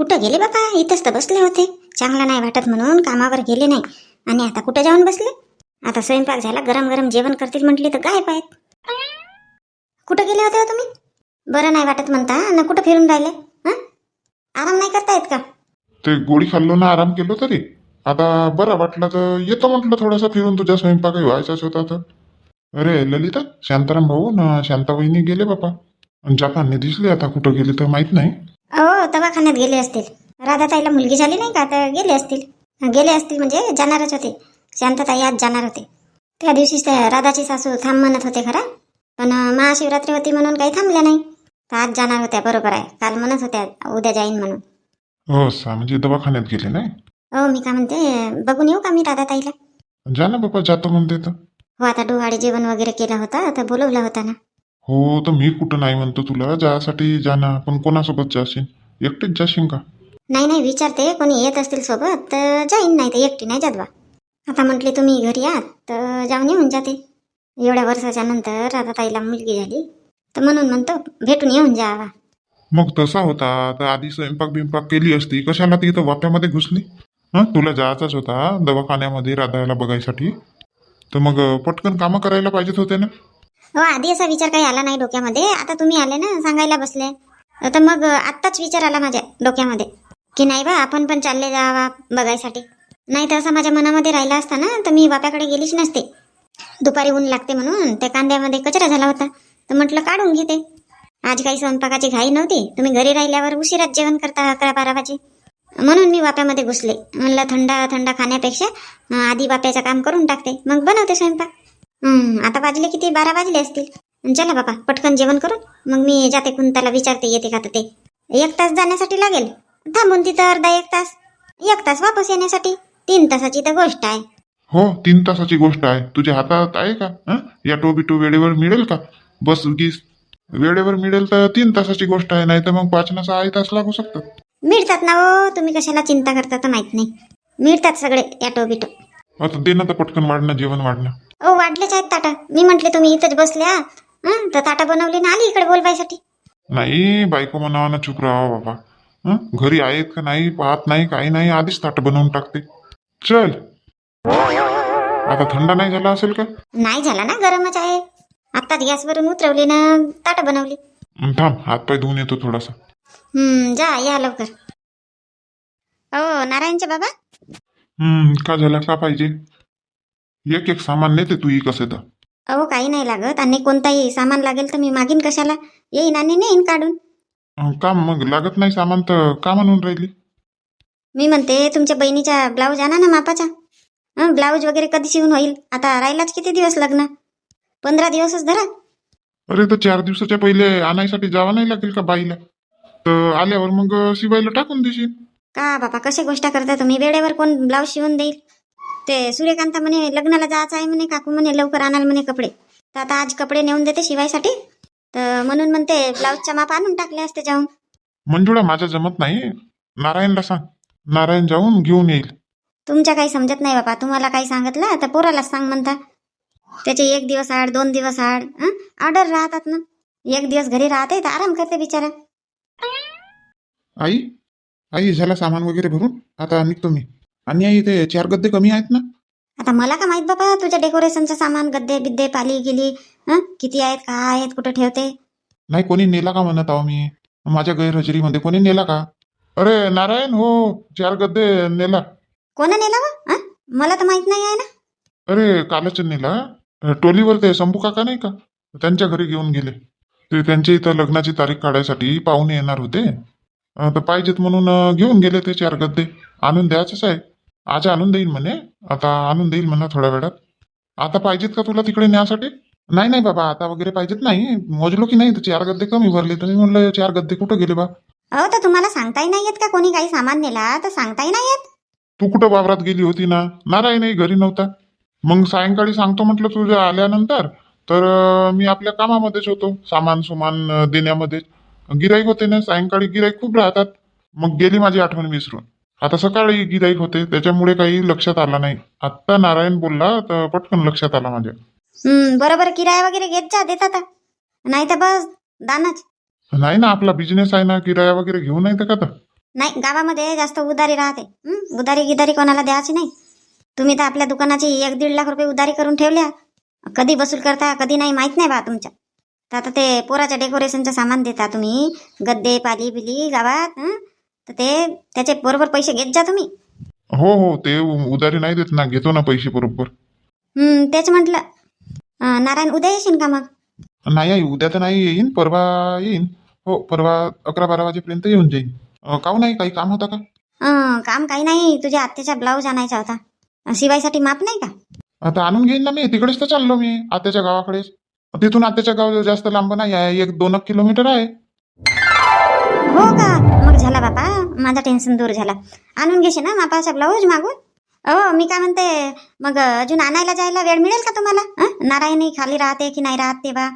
कुठं गेले बाबा इथंच तर बसले होते. चांगला नाही वाटत म्हणून कामावर गेले नाही. आणि आता कुठं जाऊन बसले? आता स्वयंपाक झाला गरम गरम जेवण करतील म्हटली तर काय आहेत. कुठं गेले होते हो तुम्ही? बरं नाही वाटत म्हणता ना कुठं फिरून राहिले? हं? आराम नाही करता येत का? ते गोळी खाल्लो ना आराम केलो तरी. आता बरं वाटलं तर येतो म्हटलं थोडासा फिरून तुझ्या स्वयंपाकही व्हायचाच होता तर. अरे ललिता शांताराम भाऊ ना शांता वहिनी गेले बापा. आणि जाताना दिसले आता कुठं गेले तर माहीत नाही. हो दवाखान्यात गेले असतील. राधाताईला मुलगी झाली नाही का? तर गेले असतील. गेले असतील म्हणजे जाणारच होते. शांतताई आज जाणार होते. त्या दिवशीच त्या राधाची सासू थांब म्हणत होते खरा. पण महाशिवरात्री होती म्हणून काही थांबल्या नाही. तर आज जाणार होत्या बरोबर आहे. काल म्हणत होत्या उद्या जाईन म्हणून. हो सा म्हणजे दवाखान्यात गेले नाही? हो मी का म्हणते बघून येऊ का मी राधाताईला? जा ना बाबा जातो म्हणते तर. हो आता डोहाळे जेवण वगैरे केलं होतं तर बोलवलं होतं ना. हो तर मी कुठं नाही म्हणतो तुला. जासाठी जाना पण कोणासोबत जाशील? एकटेच जाशील का? नाही नाही विचारते. कोणी येत असतील सोबत तर जाईन नाही तर एकटी नाही जात बा. आता म्हटले तुम्ही घरी आहात तर जाऊन येऊन जाते. एवढ्या वर्षाच्या नंतर आता ताईला मुलगी झाली. तर म्हणून म्हणतो भेटून येऊन जावा. मग तसा होता. तर आधी स्वयंपाक बिंपाक केली असती. कशाला ती इथं वाप्यामध्ये घुसली? हं? तुला जायचाच होता दवाखान्यामध्ये राधायला बघायसाठी. तर मग पटकन कामं करायला पाहिजेत होते ना? हो आधी असा विचार काही आला नाही डोक्यामध्ये. आता तुम्ही आले ना सांगायला बसले. तर मग आत्ताच विचार आला माझ्या डोक्यामध्ये. की नाही बा आपण पण चालले जावा बघायसाठी. नाही तर असा माझ्या मनामध्ये राहिला असता ना तर मी बाप्याकडे गेलीच नसते. दुपारी ऊन लागते म्हणून त्या कांद्यामध्ये कचरा झाला होता. तर म्हटलं काढून घेते. आज काही स्वयंपाकाची घाई नव्हती. तुम्ही घरी राहिल्यावर उशिरात जेवण करता अकरा बारा वाजे म्हणून मी वाप्यामध्ये घुसले. म्हणलं थंडा थंडा खाण्यापेक्षा आधी वाप्याचं काम करून टाकते. मग बनवते स्वयंपाक. हं, आता वाजले किती? बारा वाजले असतील. चला बाबा पटकन जेवण करून मग मी जाते कुंताला विचारते येते का तर ते. एक तास जाण्यासाठी लागेल? थांबून तिथं अर्धा एक तास. एक तास वापस येण्यासाठी? तीन तासाची तर गोष्ट आहे. हो तीन तासाची गोष्ट आहे. तुझ्या हातात आहे का? हं? या टोबिटो वेळेवर मिळेल का? बस गीस वेळेवर मिळेल तर तीन तासाची गोष्ट आहे नाही तर मग पाच ना सहा तास लागू शकतात मिळतात ना हो? तुम्ही कशाला चिंता करता तर माहीत नाही. मिळतात सगळे ॲटो बिटो आता दे ना तर पटकन वाढणं जेवण वाढणं. ओ वाढलेच आहेत ताटा. मी म्हंटले तुम्ही इथंच बसल्या. हं तर ताटा बनवली ना आली इकडे बोलवायसाठी. नाही बायको म्हणावा ना चुप राहा बाबा. हं घरी आहेत का नाही पाहत नाही काही नाही आधीच ताट बनवून टाकते. चल. आता थंड नाही झाला असेल का? नाही झाला ना गरमच आहे. आत्ताच गॅसवरून उतरवली ना ताट बनवली. हं, थांब हातपाय धुवून येतो थोडासा. जा या लवकर. हो नारायणचे बाबा? हम्म का झालं का पाहिजे? एक एक सामान नेते तू ही कसं तर. अहो काही नाही लागत. आणि कोणताही सामान लागेल तर मी मागीन कशाला? येईन आणि नेईन काढून. अं, काम मग? लागत नाही सामान तर का म्हणून राहिली? मी म्हणते तुमच्या बहिणीचा ब्लाऊज आणा ना मापाचा. हं ब्लाऊज वगैरे कधी शिवून होईल? आता राहिलाच किती दिवस लग्न? पंधरा दिवसच धरा. अरे तर चार दिवसाच्या पहिले आणायसाठी जावं नाही लागेल का बाईला? तर आल्यावर मग शिवायला टाकून देशील. का बापा कशी गोष्ट करता तुम्ही? वेळेवर कोण ब्लाऊज शिवून देईल? ते सूर्यकांता म्हणे लग्नाला जायचं आहे म्हणे काकू म्हणे लवकर आणाल म्हणे कपडे. तर आता आज कपडे नेऊन देते शिवायसाठी. तर म्हणून म्हणते ब्लाऊजच्या माप आणून टाकले असते जाऊन. मंजुळा माझ्या जमत नाही. नारायणला सांग. नारायण जाऊन घेऊन येईल. तुमच्या काही समजत नाही बाबा तुम्हाला काही सांगितलं तर पोरालाच सांग म्हणता. त्याचे एक दिवस आड दोन दिवस आड ऑर्डर राहतात ना. एक दिवस घरी राहते तर आराम करते बिचारा. आई आई झाला सामान वगैरे भरून. आता निघतो मी. आणि आई ते चार गद्दे कमी आहेत ना? आता मला का माहीत बाबा? तुझ्या डेकोरेशनचं सामान गद्दे बिद्दे पाली गेली हं? किती आहेत काय आहेत कुठं ठेवते? नाही कोणी नेला का म्हणत आहो मी? माझ्या गैरहजेरीमध्ये कोणी नेला का? अरे नारायण हो चार गद्दे नेला. कोणा नेला व हं? मला तर माहीत नाही आहे ना. अरे कालच नेला टोलीवर ते शंभू काका नाही का? त्यांच्या घरी घेऊन गेले. ते त्यांच्या इथं लग्नाची तारीख काढायसाठी पाहुणे येणार होते. अं, तर पाहिजेत म्हणून अं, घेऊन गेले ते चार गद्दे. आणून द्यायचंच आहे. आज आणून देईल म्हणे. आता आणून देईल म्हणा थोड्या वेळात. आता पाहिजेत का तुला तिकडे न्यासाठी? नाही नाही बाबा आता वगैरे पाहिजेत नाही. मोजलो की नाही तर चार गद्दे कमी भरले. तर मी म्हणलं चार गद्दे कुठं गेले बा? अहो तर तुम्हाला सांगताही नाही येत का कोणी काही सामान नेला तर सांगताही नाही येत. तू कुठं वावरात गेली होती ना? नारायणही घरी नव्हता. मग सायंकाळी सांगतो म्हटलं तुझ्या आल्यानंतर. तर अं, मी आपल्या कामामध्येच होतो. सामान सुमान देण्यामध्ये गिराईक होते ना? सायंकाळी गिराईक खूप राहतात. मग गेली माझी आठवण विसरून. आता सकाळी गिराईक होते त्याच्यामुळे काही लक्षात आलं नाही. आत्ता नारायण बोलला तर पटकन लक्षात आला माझ्या. हम्म बरोबर किराया वगैरे घेत जा देतात नाही तर बस दानाच. नाही ना आपला बिझनेस आहे ना किराया वगैरे घेऊन नाही तर का तर? नाही गावामध्ये जास्त उधारी राहते. हं? उधारी गिधारी कोणाला द्यायची नाही. तुम्ही तर आपल्या दुकानाची एक दीड लाख रुपये उधारी करून ठेवल्या. कधी वसूल करता कधी नाही माहीत नाही बा तुमच्या. तर आता ते पोराच्या डेकोरेशनचं सामान देता तुम्ही. गद्दे पाली बिली गावात हं? तर ते त्याचे बरोबर पैसे घेत जा तुम्ही. हो हो ते उधारी नाही देत ना घेतो ना पैसे बरोबर. हं, तेच म्हटलं. अं, नारायण उद्या येशील का मग? नाही आई उद्या तर नाही येईन परवा येईन. हो परवा अकरा बारा वाजेपर्यंत येऊन जाईन. अं, काहून नाही काही काम होता का? अं, काम काही नाही तुझ्या आत्याचा ब्लाऊज आणायचा होता. अं, शिवायसाठी माप नाही का? आता आणून घेईन ना मी तिकडेच तर चाललो मी आत्याच्या गावाकडेच. तिथून आत्याच्या गाव जास्त लांब नाही आहे एक दोन एक किलोमीटर आहे. हो का? झाला बापा. माझा टेन्शन दूर झाला. आणून घेशील ना मापाचा ब्लाऊज मागून? हो मी काय म्हणते मग अजून आणायला जायला वेळ मिळेल का तुम्हाला? हं? नारायणी खाली राहते की नाही राहत ते बा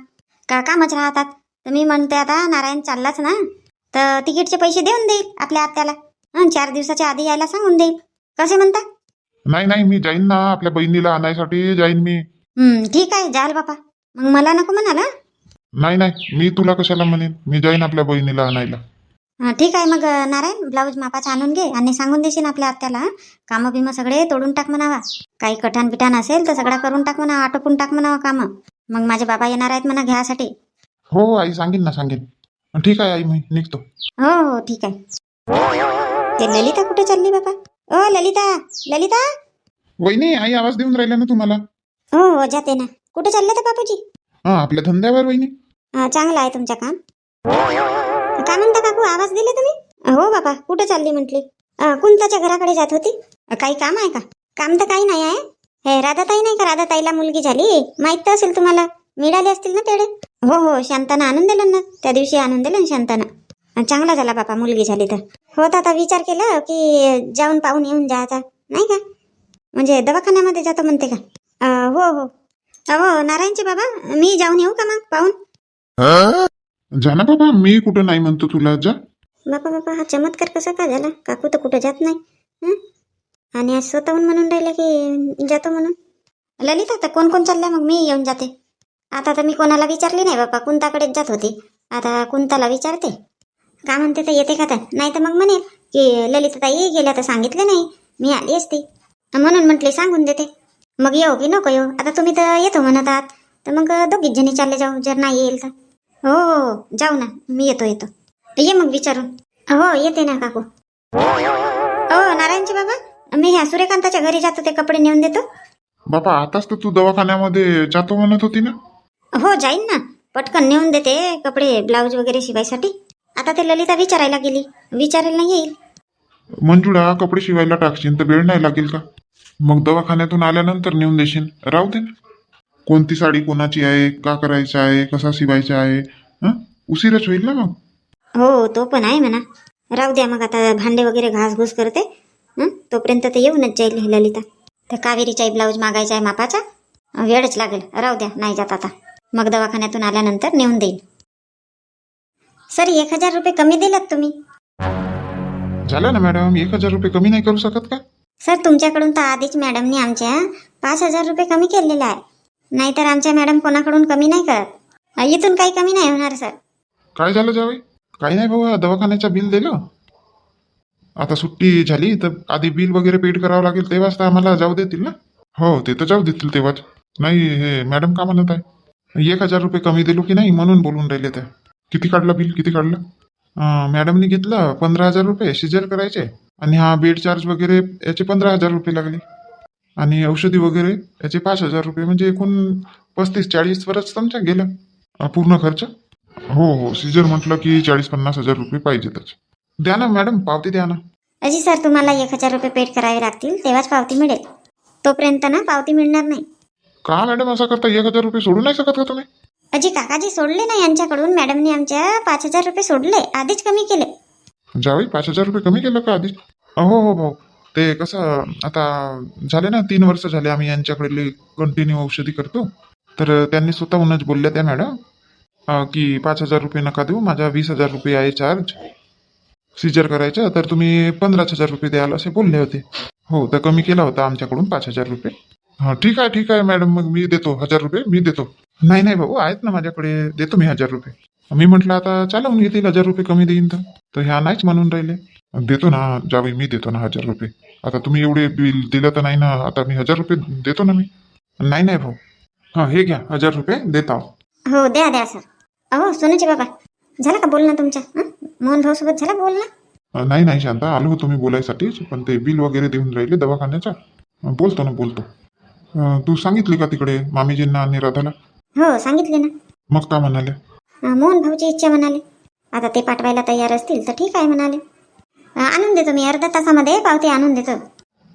का कामच राहतात? तर मी म्हणते आता नारायण चाललाच ना. तर तिकीटचे पैसे देऊन देईल आपल्या आत्याला. चार दिवसाच्या आधी यायला सांगून देईल. कसे म्हणता? नाही नाही मी जाईन ना. आपल्या बहिणीला आणायसाठी जाईन मी. हं, ठीक आहे जाल बापा. मग मला नको म्हणाला? नाही नाही मी तुला कशाला म्हणेन? मी जाईन आपल्या बहिणीला आणायला. ठीक आहे. मग नारायण ब्लाऊज मापाचा आणून घे आणि सांगून देशील आपल्या आत्याला? कामं बिमं सगळे तोडून टाक म्हणावा. काही कठाण बिठाण असेल तर सगळा करून टाक म्हणा आटोपून टाक म्हणावं कामं. मग माझे बाबा येणार आहेत म्हणा घ्यासाठी. हो आई सांगेन ना सांगेन. ठीक आहे आई मी निघतो. हो हो ठीक आहे. ते ललिता कुठे चालली बाबा? ओ ललिता ललिता? वहिनी आई आवाज देऊन राहिला ना तुम्हाला? हो हो जाते ना. कुठे चालले तर बापूजी? हा आपल्या धंद्यावर वहिनी. हा, चांगलं आहे तुमचं काम. काय म्हणता काकू आवाज दिले तुम्ही? हो बाबा कुठे चालली म्हटली? कुंताच्या घराकडे जात होती. काही काम आहे का? काम तर काही नाही आहे. हे राधाताई नाही का राधाताईला मुलगी झाली? माहीत तर असेल तुम्हाला. मिळाले असतील ना पेढे हो हो शांताना आणून दिलं ना त्या दिवशी आणून दिलं ना शांताना चांगला झाला बापा मुलगी झाली तर. हो आता विचार केला की जाऊन पाहून येऊन जायचा नाही का? म्हणजे दवाखान्यामध्ये जातो म्हणते का? हो हो. हो नारायणचे बाबा मी जाऊन येऊ का मग पाहून? जा ना बाबा मी कुठं नाही म्हणतो तुला जा. बापा बापा हा चमत्कार कसा का झाला? काकू तर कुठं जात नाही हं? आणि आज स्वतःहून म्हणून राहिलं की जातो म्हणून? ललिता आता कोण कोण चाललंय? मग मी येऊन जाते. आता तर मी कोणाला विचारली नाही बापा कुंताकडेच जात होती. आता कुंताला विचारते. का म्हणते तर येते का तर? नाही तर मग म्हणेल की ललिताताई गेल्या तर सांगितलं नाही. मी आली असती. म्हणून म्हटले सांगून देते. मग येऊ की नको येऊ? आता तुम्ही तर येतो म्हणत आहात तर मग दोघीच जणी चालले जाऊ. जर नाही येईल तर? हो हो हो. जाऊ ना मी येतो येतो. ये मग विचारून. हो येते ना काकू. हो नारायणचे बाबा मी ह्या सूर्यकांताच्या घरी जातो ते कपडे नेऊन देतो. बाबा आताच तर तू दवाखान्यामध्ये जातो म्हणत होती ना? हो जाईन ना. पटकन नेऊन देते कपडे ब्लाऊज वगैरे शिवायसाठी. आता ते ललिता विचारायला गेली. विचारायला येईल. मंजुळा कपडे शिवायला टाकशील तर वेळ नाही लागेल का? मग दवाखान्यातून आल्यानंतर नेऊन देशील. राहू दे ना. कोणती साडी कोणाची आहे का करायचं आहे कसा शिवायचा आहे हं? उशीरच होईल ना मग. हो तो पण आहे म्हणा. राहू द्या मग आता भांडे वगैरे घासघूस करते. हं? तोपर्यंत ते येऊनच जाईल ही ललिता. तर कावेरीचाही ब्लाऊज मागायचा आहे मापाचा. वेळच लागेल. राहू द्या नाही जात आता. मग दवाखान्यातून आल्यानंतर नेऊन देईल सर एक हजार रुपये कमी दिलात तुम्ही. झालं ना मॅडम एक हजार रुपये कमी नाही करू शकत का? सर तुमच्याकडून तर आधीच मॅडमनी आमच्या पाच हजार रुपये कमी केलेले आहे. नाहीतर आमच्या मॅडम कोणाकडून कमी नाही करत. इथून काही कमी नाही होणार सर. काय झालं जावई? काही नाही भाऊ दवाखान्याचं बिल दिलं. आता सुट्टी झाली तर आधी बिल वगैरे पेड करावं लागेल तेव्हाच तर आम्हाला जाऊ देतील ना? हो ते तर जाऊ देतील तेव्हाच. नाही हे मॅडम का म्हणत आहे? एक हजार रुपये कमी दिलो की नाही म्हणून बोलून राहिले त्या. किती काढलं बिल किती काढलं? मॅडमनी घेतलं पंधरा हजार रुपये सिजर करायचे. आणि हा बेड चार्ज वगैरे याचे पंधरा हजार रुपये लागले. आणि औषधी वगैरे याचे पाच हजार रुपये म्हणजे एकूण पस्तीस चाळीस वरच तुमच्या गेलं अं, पूर्ण खर्च? हो हो. सिजर म्हटलं की चाळीस पन्नास हजार रुपये पाहिजेतच द्या ना मॅडम. पावती द्या ना. अजी सर तुम्हाला एक हजार रुपये पेड करावे लागतील तेव्हाच पावती मिळेल. तोपर्यंत ना पावती मिळणार नाही. का मॅडम असं करता? एक हजार रुपये सोडू नाही शकत का तुम्ही? अजी काकाजी सोडले ना यांच्याकडून. मॅडमनी आमच्या पाच हजार रुपये सोडले आधीच कमी केले. जावई पाच हजार रुपये कमी केलं का आधी? हो हो भाऊ. ते कसं आता झाले ना तीन वर्ष झाले आम्ही यांच्याकडे कंटिन्यू औषधी करतो. तर त्यांनी स्वतःहूनच बोलल्या त्या मॅडम की पाच हजार रुपये नका देऊ माझा वीस हजार रुपये आहे चार्ज सिजर करायचं तर तुम्ही पंधराच हजार रुपये द्याल असे बोलले होते. हो तर कमी केला होता आमच्याकडून पाच हजार रुपये. हां ठीक आहे ठीक आहे मॅडम मग मी देतो हजार रुपये मी देतो. नाही नाही भाऊ आहेत ना माझ्याकडे देतो मी हजार रुपये. मी म्हटलं आता चालवून घेतील हजार रुपये कमी देईन तर ह्या नाहीच म्हणून राहिले. देतो ना जावई मी देतो ना हजार रुपये. आता तुम्ही एवढे बिल दिलं तर नाही ना आता मी हजार रुपये देतो ना मी. नाही नाही भाऊ. हां हे घ्या हजार रुपये देता हो द्या द्या सर. अहो सोनूचे बाबा झालं का बोलणं तुमच्या हं? मोहन भाऊ सोबत झालं बोलणं? नाही नाही शांता आलो होतो मी बोलायसाठीच पण ते बिल वगैरे देऊन राहिले दवाखान्याचा बोलतो ना बोलतो. अं, तू सांगितली का तिकडे मामीजींना आणि राधाला? हो सांगितले ना. मग का म्हणाले अं, मोहन भाऊची इच्छा म्हणाले. आता ते पाठवायला तयार असतील तर ठीक आहे म्हणाले. आणून देतो मी. अर्ध्या तासामध्ये पावती आणून देतो.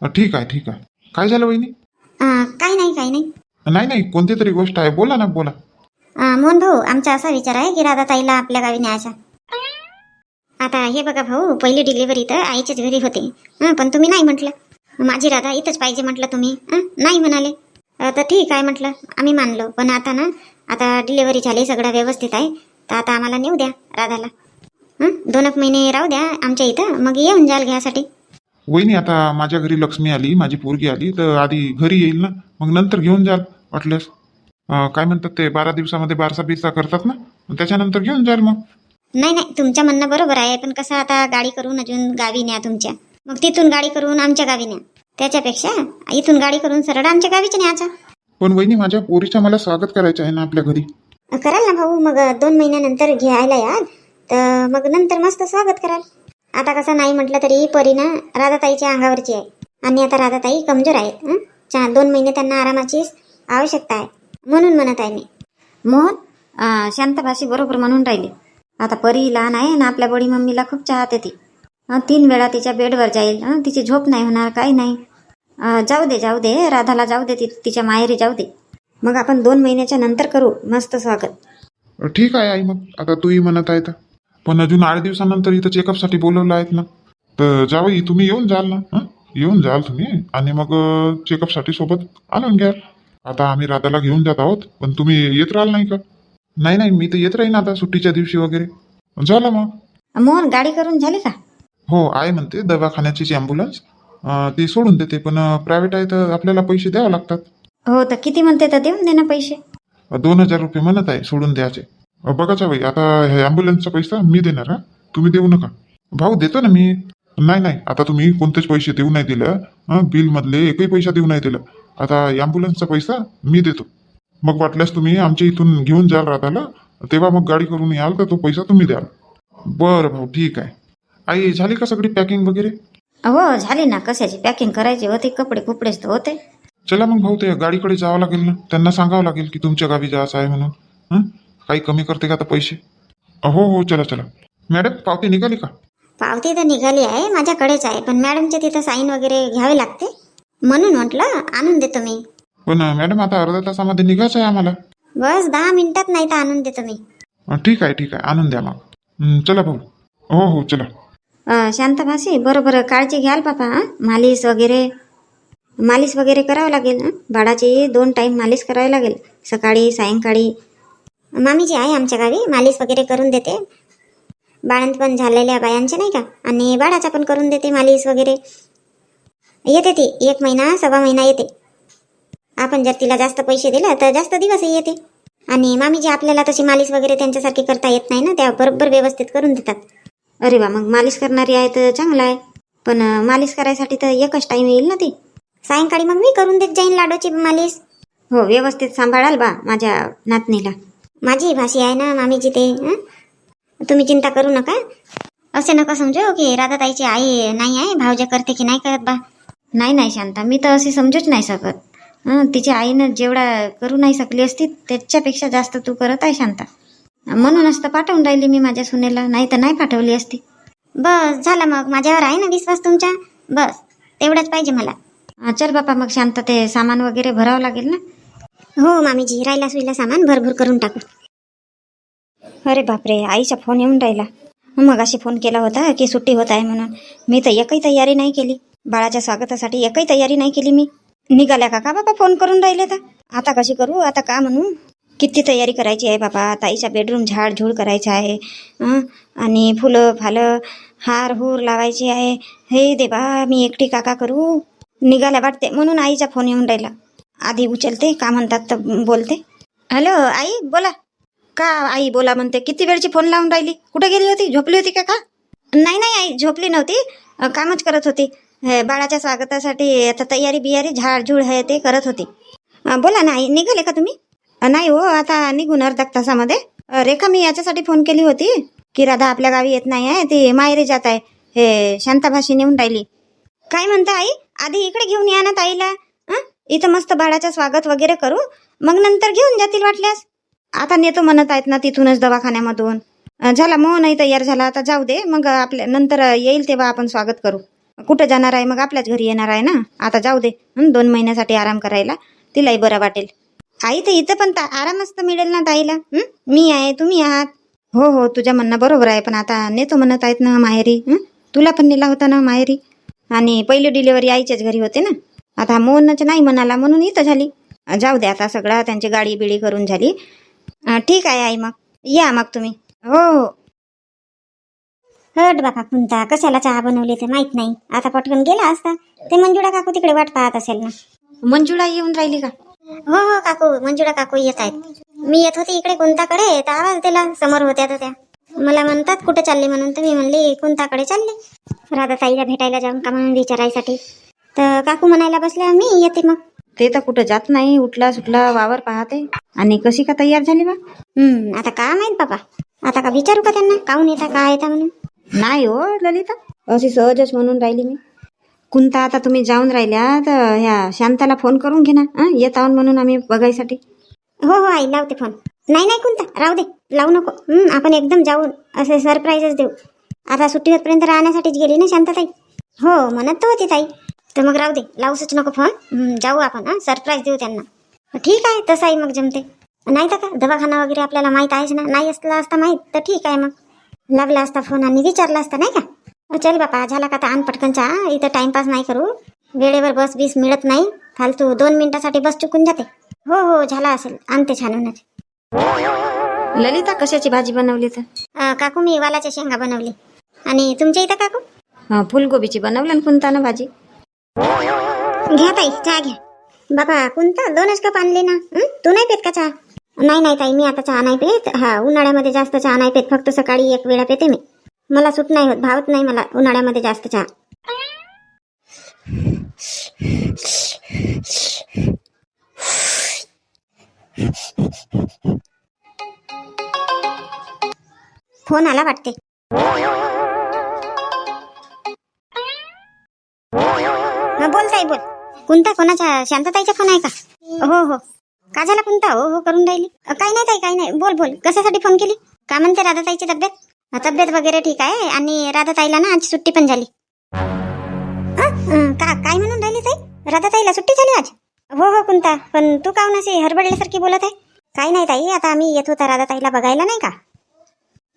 अं, ठीक आहे ठीक आहे. काय झालं वहिनी? अं, काही नाही काही नाही. नाही नाही. कोणती तरी गोष्ट आहे. बोला ना बोला. अं, मोहन भाऊ आमचा असा विचार आहे की राधाताईला आपल्या गावी न्यायचा. आता हे बघा भाऊ पहिली डिलिव्हरी तर आईच्याच घरी होते. पण तुम्ही नाही म्हटलं. माझी राधा इथंच पाहिजे म्हटलं तुम्ही. नाही म्हणाले. तर ठीक आहे म्हटलं. आम्ही मानलो. पण आता ना आता डिलिव्हरी झाली सगळं व्यवस्थित आहे. तर आता आम्हाला नेऊ द्या राधाला. दोन एक महिने राहू द्या आमच्या इथं. मग येऊन जाल घ्यासाठी. वहिनी आता माझ्या घरी लक्ष्मी आली माझी पोरगी आली तर आधी घरी येईल ना? मग नंतर घेऊन जाल वाटल्यास. काय म्हणतात ते बारा दिवसामध्ये बारसा बिरसा करतात ना? मग त्याच्यानंतर घेऊन जाल मग. नाही नाही तुमचं म्हणणं बरोबर आहे पण कसं आता गाडी करून अजून गावी न्या तुमच्या. मग तिथून गाडी करून आमच्या गावी न्या. त्याच्यापेक्षा इथून गाडी करून सरळ आमच्या गावीच न्यायचा. पण वहिनी माझ्या पोरीचं मला स्वागत करायचं आहे ना आपल्या घरी? कराल ना भाऊ मग दोन महिन्यानंतर घ्यायला याल. तर मग नंतर मस्त स्वागत कराल. आता कसं नाही म्हटलं तरी परीनं राधाताईच्या अंगावरची आहे. आणि आता राधाताई कमजोर आहेत चार दोन महिने त्यांना आरामाची आवश्यकता आहे म्हणून म्हणत आहे मी. मोहन शांतभाषी बरोबर म्हणून राहिली. आता परी लहान आहे ना आपल्या बडी मम्मीला खूप चाहते ती. तीन वेळा तिच्या बेडवर जाईल तिची झोप नाही होणार काही नाही. जाऊ दे जाऊ दे राधाला जाऊ दे ती तिच्या माहेरी जाऊ दे. मग आपण दोन महिन्याच्या नंतर करू मस्त स्वागत. ठीक आहे आई मग आता तूही म्हणत आहे तर. पण अजून आठ दिवसानंतर इथं चेकअपसाठी बोलवलं आहेत ना. तर जावई तुम्ही येऊन जाल ना हं? येऊन जाल तुम्ही आणि मग चेकअपसाठी सोबत आणून घ्याल. आता आम्ही राधाला घेऊन जात आहोत पण तुम्ही येत राहाल नाही का? नाही नाही मी तर येत राहीन आता सुट्टीच्या दिवशी वगैरे. झालं मग. मोहन गाडी करून झाली का? हो आहे म्हणते दवाखान्याचीच ॲम्ब्युलन्स ती सोडून देते पण प्रायव्हेट आहे तर आपल्याला पैसे द्यावे लागतात. हो तर किती म्हणते तर देऊन दे ना पैसे. दोन हजार रुपये म्हणत आहे सोडून द्यायचे. अ, बघाचा भाई आता हे ॲम्ब्युलन्सचा पैसा मी देणार हा? तुम्ही देऊ नका. भाऊ देतो ना मी. नाही नाही आता तुम्ही कोणतेच पैसे देऊ नाही दिलं हं, बिलमधले एकही पैसा देऊ नाही दिलं. आता ॲम्ब्युलन्सचा पैसा मी देतो. मग वाटल्यास तुम्ही आमच्या इथून घेऊन जाल राधाला तेव्हा मग गाडी करून याल तर तो पैसा तुम्ही द्याल. बरं भाऊ ठीक आहे. आई झाली का सगळी पॅकिंग वगैरे? हो झाली ना. कशाची पॅकिंग करायची होती? कपडे कुपडेच तर होते. चला मग भाऊ ते गाडीकडे जावं लागेल ना. त्यांना सांगावं लागेल की तुमच्या गावी जायचं आहे म्हणून. हं? काही कमी करते का आता पैसे? हो हो चला चला. मॅडम पावती निघाली का? पावती तर निघाली आहे माझ्याकडेच आहे पण मॅडमच्या तिथं साईन वगैरे घ्यावे लागते. म्हणून म्हटलं आणून देतो मी. पण अं, मॅडम आता अर्ध्या तासामध्ये निघायचं आहे आम्हाला. बस दहा मिनिटात नाही तर आणून देतो मी. अं, ठीक आहे ठीक आहे आणून द्या मग. हं, चला भाऊ. हो हो चला. अं, शांतभाषी बरोबर काळजी घ्याल बापा हं? मालिश वगैरे मालिश वगैरे करावं लागेल हं? बाळाची दोन टाईम मालिश करावी लागेल सकाळी सायंकाळी. मामीजी आहे आमच्या गावी मालिश वगैरे करून देते. बाळंतपण झालेल्या बायांचे नाही का? आणि बाळाचा पण करून देते मालिश वगैरे. येते ती एक महिना सव्वा महिना येते. आपण जर तिला जास्त पैसे दिले तर जास्त दिवसही येते. आणि मामीजी आपल्याला तशी मालिश वगैरे त्यांच्यासारखी करता येत नाही ना त्या बरोबर व्यवस्थित करून देतात. अरे वा मग मालिश करणारी आहे तर चांगलं आहे. पण मालिश करायसाठी तर एकच टाईम येईल ना ती. सायंकाळी मग मी करून देत जाईन लाडूची मालिश. हो व्यवस्थित सांभाळाल बा माझ्या नातनीला. माझी भाषी आहे ना मामीची ते तुम्ही चिंता करू नका. असे नका समजू की राधाताईची आई नाही आहे भाऊजा करते की नाही करत बा. नाही नाही शांता मी तर असे समजूच नाही शकत. तिच्या आईनं जेवढा करू नाही शकली असती त्याच्यापेक्षा जास्त तू करत आहे शांता. म्हणूनच तर पाठवून राहिली मी माझ्या सुनेला नाही तर नाही पाठवली असती. बस झाला मग माझ्यावर आहे ना विश्वास तुमचा? बस तेवढाच पाहिजे मला. चल बापा मग शांत ते सामान वगैरे भरावं लागेल ना? हो मामीजी. राहिला सुईला सामान भरभर करून टाकू. अरे बापरे आईचा फोन येऊन राहिला. मग अशी फोन केला होता की सुट्टी होत आहे म्हणून. मी तर एकही तयारी नाही केली. बाळाच्या स्वागतासाठी एकही तयारी नाही केली मी. निघाल्या का का बाबा फोन करून राहिले तर? आता कशी करू? आता का म्हणू? किती तयारी करायची आहे बाबा? आता आईचा बेडरूम झाड झूड करायचा आहे. आणि फुलं फालं हार हूर लावायची आहे. हे देवा मी एकटी काका करू? निघाल्या वाटते म्हणून आईचा फोन येऊन राहिला. आधी उचलते का म्हणतात तर बोलते. हॅलो आई बोला. का आई बोला म्हणते? किती वेळची फोन लावून राहिली? कुठे गेली होती? झोपली होती का का? नाही नाही आई झोपली नव्हती. कामच करत होती. हे बाळाच्या स्वागतासाठी आता तयारी बियारी झाडझूड हे आहे ते करत होती. बोला ना आई निघाले का तुम्ही? नाही हो आता निघून अर्धा तासामध्ये. रेखा मी याच्यासाठी फोन केली होती. की राधा आपल्या गावी येत नाही आहे ती माहेरी जात आहे. हे शांताभाषी नेऊन राहिली. काय म्हणता आई? आधी इकडे घेऊन या ना ताईला. इथं मस्त बाळाचं स्वागत वगैरे करू? मग नंतर घेऊन जातील वाटल्यास. आता नेतो म्हणत आहेत ना तिथूनच दवाखान्यामधून. झाला मोह नाही तयार झाला. आता जाऊ दे. मग आपल्या नंतर येईल तेव्हा आपण स्वागत करू. कुठं जाणार आहे? मग आपल्याच घरी येणार आहे ना? आता जाऊ दे. दोन महिन्यासाठी आराम करायला. तिलाही बरं वाटेल. आई तर इथं पण ता- आरामच तर मिळेल ना ताईला. मी आहे तुम्ही आहात. हो हो तुझ्या म्हणणं बरोबर आहे. पण आता नेतो म्हणत आहेत ना माहेरी. तुला पण नेला होता ना माहेरी? आणि पहिली डिलिव्हरी आईच्याच घरी होते ना? आता मोहनच नाही म्हणाला म्हणून इथं झाली. जाऊ दे आता सगळा त्यांची गाडी बिडी करून झाली. ठीक आहे आई मग. या मग तुम्ही. हो हो. हट बाबा कोणता कशाला चहा बनवली ते माहीत नाही. आता पटकन गेला असता. ते मंजुळा काकू तिकडे वाट पाहत असेल ना. मंजुळा येऊन राहिली का? हो हो काकू. मंजुळा काकू येत आहेत. मी येत होती इकडे कोणताकडे तर आवाज दिला. समोर होत्या तर त्या. मला म्हणतात कुठे चालली? म्हणून तर मी म्हणली कोणताकडे चालले. राधा ताईला भेटायला जाऊन का म्हणून विचारायसाठी. तर काकू म्हणायला बसल्या मी येते मग. ते तर कुठं जात नाही उठला सुटला वावर पाहते. आणि कशी का तयार झाली बा? हम्म आता का माहीत बाबा? आता का विचारू का त्यांना? काहून येता का येता म्हणून? नाही हो ललिता. अशी सहजच म्हणून राहिली मी. कुंता आता तुम्ही जाऊन राहिल्या तर ह्या शांताला फोन करून घे ना हं? येत आहोत म्हणून आम्ही बघायसाठी. हो हो आई लावते फोन नाही नाही कुंता राहू दे लावू नको. हं, आपण एकदम जाऊन असे सरप्राईजच देऊ. आता सुट्टी होतपर्यंत राहण्यासाठीच गेली ना शांताताई? हो म्हणत तर होती ताई. तर मग राहू दे. लावूच नको फोन जाऊ आपण हां? सरप्राईज देऊ त्यांना. ठीक आहे तसाही मग जमते. नाही तर का? दवाखाना वगैरे आपल्याला माहीत आहेच ना? नाही असला असता माहीत तर ठीक आहे मग. लागला असता फोन आणि विचारला असता नाही का? चल बापा झाला का आता आण पटकन चहा? इथं टाइमपास नाही करू. वेळेवर बस बीस मिळत नाही. फालतू दोन मिनिटासाठी बस चुकून जाते. हो हो झाला असेल. आणते छानूनच. ललिता कशाची भाजी बनवली तर? काकू मी वालाच्या शेंगा बनवली. आणि तुमच्या इथं काकू? फुलगोबीची बनवली ना कोणता भाजी. घ्या ताई चहा घ्या बाबा कोणता दोनच कप आणले ना? हं? तू नाही पेत का चहा? नाही नाही ताई मी आता चहा नाही पेत. हा उन्हाळ्यामध्ये जास्त चहा नाही पेत. फक्त सकाळी एक वेळा पेते मी. मला सूट नाही होत भावत नाही मला उन्हाळ्यामध्ये जास्त चहा. फोन आला वाटते. हा बोल ताई बोल. कोणता कोणाच्या? शांतताईचा फोन आहे का? हो हो. का झाला कोणता हो हो करून राहिली. काही नाही ताई काही नाही. बोल बोल. कशासाठी फोन केली? का म्हणते राधाताईची तब्येत? तब्येत वगैरे ठीक आहे आणि राधाताईला ना आज सुट्टी पण झाली. का काय म्हणून राहिली ताई? राधाताईला सुट्टी झाली आज? हो हो कोणता पण तू काहून असे हरबडल्यासारखी बोलत आहे? काही नाही ताई आता आम्ही येत होता राधाताईला बघायला नाही का?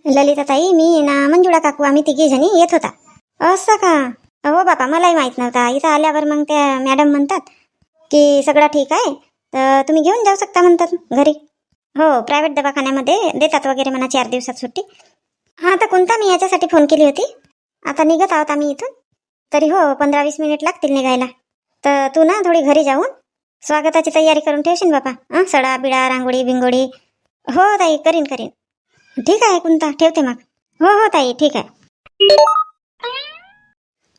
ललिता ताई मी ना मंजुळा काकू आम्ही तिघी जणी येत होता. असं का? हो बापा मलाही माहीत नव्हता. इथं आल्यावर मग त्या मॅडम म्हणतात की सगळं ठीक आहे तर तुम्ही घेऊन जाऊ शकता म्हणतात घरी. हो प्रायव्हेट दवाखान्यामध्ये देतात वगैरे म्हणा चार दिवसात सुट्टी. हां तर कोणता मी याच्यासाठी फोन केली होती? आता निघत आहोत आम्ही इथून. तरी हो पंधरा वीस मिनिट लागतील निघायला. तर तू ना थोडी घरी जाऊन स्वागताची तयारी करून ठेवशील बापा. हां सडा बिडा रांगोळी बिंगोळी हो ताई करीन करीन. ठीक आहे कुंता ठेवते मग. हो हो ताई ठीक आहे.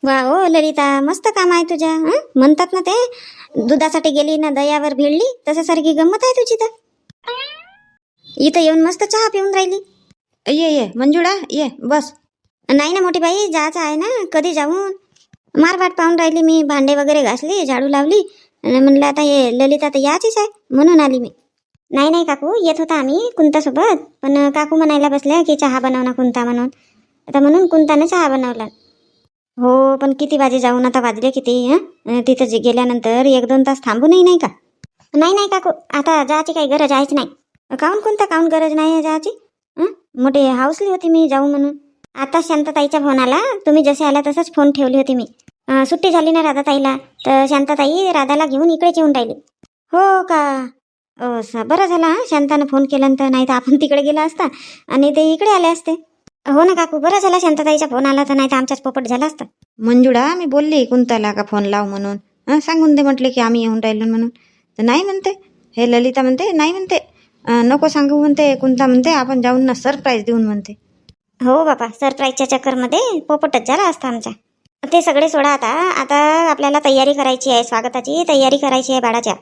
वा हो ललिता मस्त काम आहे तुझ्या हं? म्हणतात ना ते दुधासाठी गेली ना दयावर भिडली तशासारखी गंमत आहे तुझी तर. इथं येऊन मस्त चहा पिऊन राहिली. ये ये मंजुळा ये बस. नाही ना मोठी बाई जायचं आहे ना कधी जाऊन? मारवाट पाहून राहिली मी भांडे वगैरे घासली झाडू लावली आणि म्हणलं आता हे ललिता तर याचीच आहे म्हणून आली मी. नाही नाही काकू येत होता आम्ही कुंतासोबत पण काकू म्हणायला बसल्या की चहा बनव ना कुंता म्हणून. आता म्हणून कुंताने चहा बनवला. हो पण किती वाजे जाऊन आता वाजले किती हं? तिथं जे गेल्यानंतर एक दोन तास थांबूनही नाही का? नाही नाही काकू आता जायची काही गरज आहेच नाही. काहून कोणता काहून गरज नाही आहे जायची? मोठे हाऊसली होती मी जाऊ म्हणून. आता शांतताईच्या फोन आला. तुम्ही जसे आला तसंच फोन ठेवली होती मी. सुट्टी झाली ना राधाताईला. तर शांताताई राधाला घेऊन इकडेच येऊन राहिली. हो का? असं बरं झाला हं, शांतानं फोन केल्यानंतर नाही तर आपण तिकडे गेला असता. आणि ते इकडे आले असते. हो ना काकू बरं झाला. शांतताईचा फोन आला तर नाही तर आमच्याच पोपट झाला असता. मंजुळा मी बोलली कुंताला का फोन लाव म्हणून? हं, सांगून दे म्हटले की आम्ही येऊन राहिलो म्हणून. तर नाही म्हणते. हे ललिता म्हणते? नाही म्हणते. अं, नको सांगू म्हणते. कुंता म्हणते आपण जाऊन ना सरप्राईज देऊन म्हणते. हो बापा सरप्राईजच्या चक्करमध्ये पोपटच झाला असता आमच्या. ते सगळे सोडा आता. आता आपल्याला तयारी करायची आहे स्वागताची तयारी करायची आहे बाळाच्या.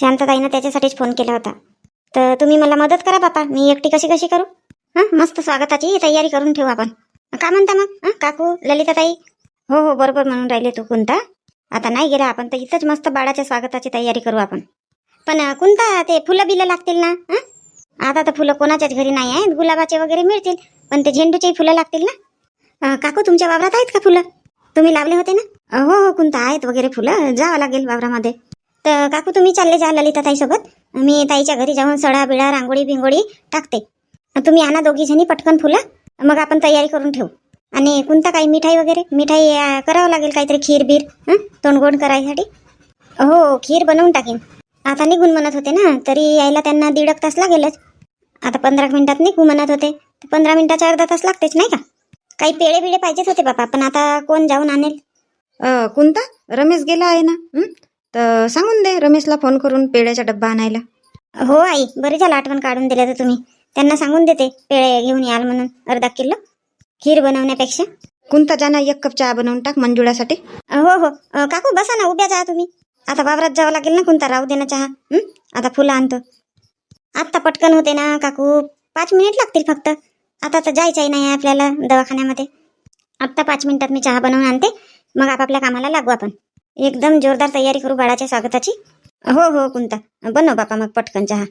शांतताईनं त्याच्यासाठीच फोन केला होता. तर तुम्ही मला मदत करा बापा मी एकटी कशी कशी करू? हां मस्त स्वागताची तयारी करून ठेवू आपण. का म्हणता मग? हां काकू ललिताताई? हो हो बरोबर म्हणून राहिले तू कोणता आता नाही गेला आपण तर इथंच मस्त बाळाच्या स्वागताची तयारी करू आपण. पण कोणता ते फुलं बिलं लागतील ना? हं? आता तर फुलं कोणाच्याच घरी नाही आहेत गुलाबाचे वगैरे मिळतील पण ते झेंडूचे फुलं लागतील ना? काकू तुमच्या वावरात आहेत का फुलं? तुम्ही लावले होते ना? हो हो कोणता आहेत वगैरे फुलं जावं लागेल वावरामध्ये. तर काकू तुम्ही चालले जा ललिता ताईसोबत मी ताईच्या घरी जाऊन सडा बिळा रांगोळी बिंगोळी टाकते. तुम्ही आणा दोघी जणी पटकन फुलं. मग आपण तयारी करून ठेवू. आणि कोणता काही मिठाई वगैरे? मिठाई करावं लागेल काहीतरी खीर बीर हं? तोंडगोड करायसाठी? हो खीर बनवून टाकीन. आता निघून म्हणत होते ना तरी यायला त्यांना दीड एक तास लागेलच. आता पंधरा मिनिटात निघू म्हणत होते. पंधरा मिनिटाचा अर्धा तास लागतेच नाही का? काही पेळे बिळे पाहिजेच होते बापा पण आता कोण जाऊन आणेल? कोणता? रमेश गेला आहे ना? तर सांगून दे रमेशला फोन करून पेढ्याचा डब्बा आणायला. हो आई. बरी झालं आठवण काढून दिलं तर तुम्ही. त्यांना सांगून देते पेळे घेऊन याल म्हणून. अर्धा किलो खीर बनवण्यापेक्षा. कोणता जाना एक कप चहा बनवून टाक मंजुळासाठी. हो हो. अ, काकू बसा ना उभ्या जा तुम्ही. आता वावरात जावं लागेल ना कोणता राहू दे ना चहा. हं? आता फुलं आणतो. आत्ता पटकन होते ना काकू. पाच मिनिट लागतील फक्त. आता तर जायचंही नाही आहे आपल्याला दवाखान्यामध्ये. आत्ता पाच मिनिटात मी चहा बनवून आणते. मग आपापल्या कामाला लागू आपण. एकदम जोरदार तयारी करू बाळाच्या स्वागताची. हो हो कोणता बनव बापा मग पटकन चहा.